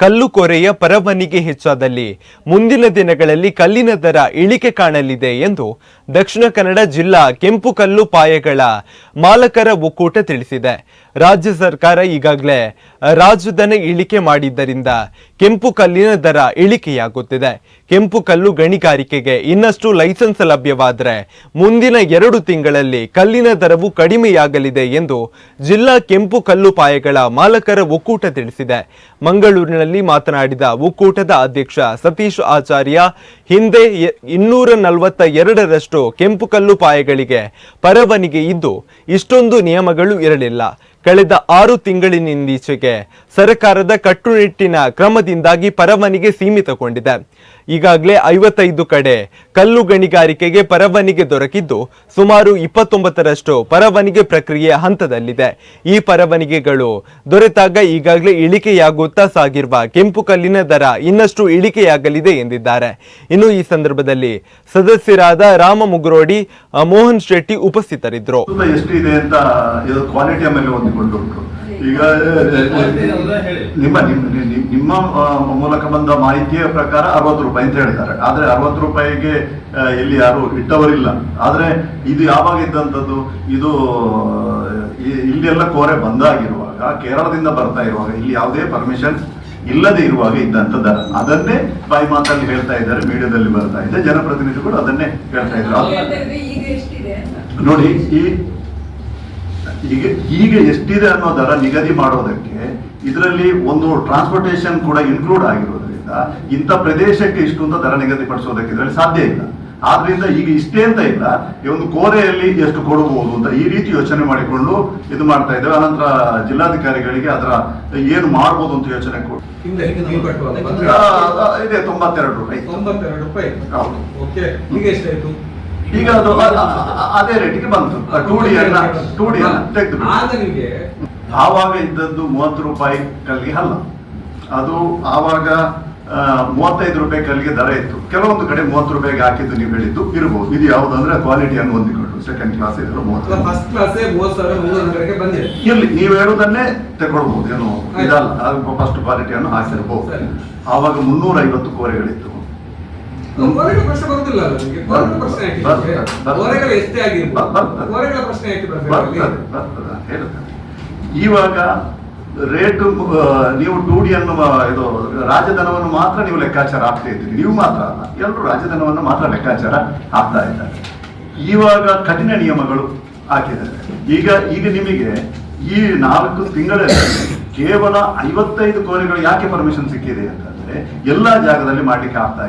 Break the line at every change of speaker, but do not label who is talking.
ಕಲ್ಲು ಕೊರೆಯ ಪರವನಿಗೆ ಹೆಚ್ಚಾದಲ್ಲಿ ಮುಂದಿನ ದಿನಗಳಲ್ಲಿ ಕಲ್ಲಿನ ದರ ಇಳಿಕೆ ಕಾಣಲಿದೆ ಎಂದು ದಕ್ಷಿಣ ಕನ್ನಡ ಜಿಲ್ಲಾ ಕೆಂಪು ಕಲ್ಲು ಪಾಯಗಳ ಮಾಲಕರ ಒಕ್ಕೂಟ ತಿಳಿಸಿದೆ. ರಾಜ್ಯ ಸರ್ಕಾರ ಈಗಾಗಲೇ ರಾಜಧನ ಇಳಿಕೆ ಮಾಡಿದ್ದರಿಂದ ಕೆಂಪು ಕಲ್ಲಿನ ದರ ಇಳಿಕೆಯಾಗುತ್ತಿದೆ. ಕೆಂಪು ಕಲ್ಲು ಗಣಿಗಾರಿಕೆಗೆ ಇನ್ನಷ್ಟು ಲೈಸೆನ್ಸ್ ಲಭ್ಯವಾದರೆ ಮುಂದಿನ ಎರಡು ತಿಂಗಳಲ್ಲಿ ಕಲ್ಲಿನ ದರವು ಕಡಿಮೆಯಾಗಲಿದೆ ಎಂದು ಜಿಲ್ಲಾ ಕೆಂಪು ಕಲ್ಲು ಪಾಯಗಳ ಮಾಲಕರ ಒಕ್ಕೂಟ ತಿಳಿಸಿದೆ. ಮಂಗಳೂರಿನಲ್ಲಿ ಮಾತನಾಡಿದ ಒಕ್ಕೂಟದ ಅಧ್ಯಕ್ಷ ಸತೀಶ್ ಆಚಾರ್ಯ, ಹಿಂದೆ ಇನ್ನೂರ ನಲವತ್ತ ಎರಡರಷ್ಟು ಕೆಂಪು ಕಲ್ಲು ಪಾಯಗಳಿಗೆ ಪರವಾನಿಗೆ ಇದ್ದು, ಇಷ್ಟೊಂದು ನಿಯಮಗಳು ಇರಲಿಲ್ಲ. ಕಳೆದ ಆರು ತಿಂಗಳಿನಿಂದೀಚೆಗೆ ಸರ್ಕಾರದ ಕಟ್ಟುನಿಟ್ಟಿನ ಕ್ರಮದಿಂದಾಗಿ ಪರವಾನಿಗೆ ಸೀಮಿತಗೊಂಡಿದೆ. ಈಗಾಗಲೇ ಐವತ್ತೈದು ಕಡೆ ಕಲ್ಲು ಗಣಿಗಾರಿಕೆಗೆ ಪರವಾನಿಗೆ ದೊರಕಿದ್ದು ಸುಮಾರು ಇಪ್ಪತ್ತೊಂಬತ್ತರಷ್ಟು ಪರವಾನಿಗೆ ಪ್ರಕ್ರಿಯೆ ಹಂತದಲ್ಲಿದೆ. ಈ ಪರವಾನಿಗೆಗಳು ದೊರೆತಾಗ ಈಗಾಗಲೇ ಇಳಿಕೆಯಾಗುತ್ತಾ ಸಾಗಿರುವ ಕೆಂಪು ಕಲ್ಲಿನ ದರ ಇನ್ನಷ್ಟು ಇಳಿಕೆಯಾಗಲಿದೆ ಎಂದಿದ್ದಾರೆ. ಇನ್ನು ಈ ಸಂದರ್ಭದಲ್ಲಿ ಸದಸ್ಯರಾದ ರಾಮ ಮುಗುರೋಡಿ ಮೋಹನ್ ಶೆಟ್ಟಿ ಉಪಸ್ಥಿತರಿದ್ದರು.
ಈಗ ನಿಮ್ಮ ನಿಮ್ಮ ನಿಮ್ಮ- ಮೂಲಕ ಬಂದ ಮಾಹಿತಿಯ ಪ್ರಕಾರ ಅರವತ್ತು ರೂಪಾಯಿ ಅಂತ ಹೇಳಿದ್ದಾರೆ. ಆದ್ರೆ ಅರವತ್ತು ರೂಪಾಯಿಗೆ ಇಲ್ಲಿ ಯಾರು ಇಟ್ಟವರಿಲ್ಲ. ಆದ್ರೆ ಇದು ಯಾವಾಗ ಇದ್ದಂಥದ್ದು? ಇದು ಇಲ್ಲಿ ಎಲ್ಲ ಕೋರೆ ಬಂದಾಗಿರುವಾಗ ಕೇರಳದಿಂದ ಬರ್ತಾ ಇರುವಾಗ ಇಲ್ಲಿ ಯಾವುದೇ ಪರ್ಮಿಷನ್ ಇಲ್ಲದೆ ಇರುವಾಗ ಇದ್ದಂತ ದರ ಅದನ್ನೇ ಬಾಯಿ ಮಾತಲ್ಲಿ ಹೇಳ್ತಾ ಇದ್ದಾರೆ ಮೀಡಿಯಾದಲ್ಲಿ ಬರ್ತಾ ಇದೆ. ಜನಪ್ರತಿನಿಧಿಗಳು ಅದನ್ನೇ ಹೇಳ್ತಾ ಇದ್ದಾರೆ. ನೋಡಿ ಈ ಈಗ ಈಗ ಎಷ್ಟಿದೆ ಅನ್ನೋ ದರ ನಿಗದಿ ಮಾಡೋದಕ್ಕೆ ಇದರಲ್ಲಿ ಒಂದು ಟ್ರಾನ್ಸ್ಪೋರ್ಟೇಷನ್ ಕೂಡ ಇನ್ಕ್ಲೂಡ್ ಆಗಿರೋದ್ರಿಂದ ಇಂಥ ಪ್ರದೇಶಕ್ಕೆ ಇಷ್ಟು ಅಂತ ದರ ನಿಗದಿಪಡಿಸೋದಕ್ಕೆ ಇದರಲ್ಲಿ ಸಾಧ್ಯ ಇಲ್ಲ. ಆದ್ರಿಂದ ಈಗ ಇಷ್ಟೇ ಅಂತ ಇಲ್ಲ. ಈ ಒಂದು ಕೋರೆಯಲ್ಲಿ ಎಷ್ಟು ಕೊಡಬಹುದು ಅಂತ ಈ ರೀತಿ ಯೋಚನೆ ಮಾಡಿಕೊಂಡು ಇದು ಮಾಡ್ತಾ ಇದ್ದೇವೆ. ಅನಂತರ ಜಿಲ್ಲಾಧಿಕಾರಿಗಳಿಗೆ ಅದರ ಏನು ಮಾಡಬಹುದು ಅಂತ ಯೋಚನೆ ಕೊಟ್ಟು ಇದೆ ತೊಂಬತ್ತೆರಡು ರೂಪಾಯಿ.
ತೊಂಬತ್ತೆರಡು ರೂಪಾಯಿ.
ಹೌದು.
ಓಕೆ ಈಗ ಎಷ್ಟಾಯ್ತು?
ಈಗ ಅದು ಅದೇ ರೇಟಿಗೆ ಬಂತು. ಟೂ ಡಿ ಅನ್ನ ಟೂ ಡಿ ಅನ್ನ ತೆಗೆದು ಆವಾಗ ಇದ್ದದ್ದು ಮೂವತ್ತು ರೂಪಾಯಿ ಕಲ್ಲಿಗೆ ಅಲ್ಲ ಅದು ಆವಾಗ ಮೂವತ್ತೈದು ರೂಪಾಯಿ ಕಲ್ಲಿಗೆ ದರ ಇತ್ತು. ಕೆಲವೊಂದು ಕಡೆ ಮೂವತ್ತು ರೂಪಾಯಿಗೆ ಹಾಕಿದ್ದು ನೀವು ಹೇಳಿದ್ದು ಇರಬಹುದು ಇದು ಯಾವುದಂದ್ರೆ ಕ್ವಾಲಿಟಿಯನ್ನು ಹೊಂದಿಕೊಂಡು ಸೆಕೆಂಡ್ ಕ್ಲಾಸ್ ಇದ್ರೆ ಮೂವತ್ತು
ಬಂದಿದೆ.
ಇಲ್ಲಿ ನೀವು ಹೇಳುವುದನ್ನೇ ತಗೊಳ್ಬಹುದು ಏನು. ಇದಲ್ಲ ಅದು ಫಸ್ಟ್ ಕ್ವಾಲಿಟಿಯನ್ನು
ಹಾಕಿರಬಹುದು.
ಆವಾಗ ಮುನ್ನೂರ ಐವತ್ತು ಕೋರೆಗಳಿತ್ತು.
ಹೊರಗೆ ಪ್ರಶ್ನೆ ಬರುದಿಲ್ಲ ಪ್ರಶ್ನೆ ಯಾಕೆ. ಹೊರಗೆಲ್ಲ ಎಷ್ಟೇ ಆಗಿರ್ಬೋದು.
ಬರ್ತದೆ.
ಪ್ರಶ್ನೆ ಯಾಕೆ ಬರ್ತದೆ
ಇವಾಗ ರೇಟ್ ನೀವು ಟು ಡಿ ಅನ್ನು ಇದು ರಾಜಧನವನ್ನು ಮಾತ್ರ ನೀವು ಲೆಕ್ಕಾಚಾರ ಹಾಕ್ತಾ ಇದ್ದೀರಿ. ನೀವು ಮಾತ್ರ ಅಲ್ಲ ಎಲ್ಲರೂ ರಾಜಧನವನ್ನು ಮಾತ್ರ ಲೆಕ್ಕಾಚಾರ ಆಗ್ತಾ ಇದ್ದಾರೆ. ಇವಾಗ ಕಠಿಣ ನಿಯಮಗಳು ಹಾಕಿದ್ದಾರೆ. ಈಗ ಈಗ ನಿಮಗೆ ಈ ನಾಲ್ಕು ತಿಂಗಳಲ್ಲಿ ಕೇವಲ ಐವತ್ತೈದು ಕೋರಿಗಳು ಯಾಕೆ ಪರ್ಮಿಷನ್ ಸಿಕ್ಕಿದೆ ಅಂತಂದ್ರೆ ಎಲ್ಲಾ ಜಾಗದಲ್ಲಿ ಮಾಡ್ಲಿಕ್ಕೆ ಆಗ್ತಾ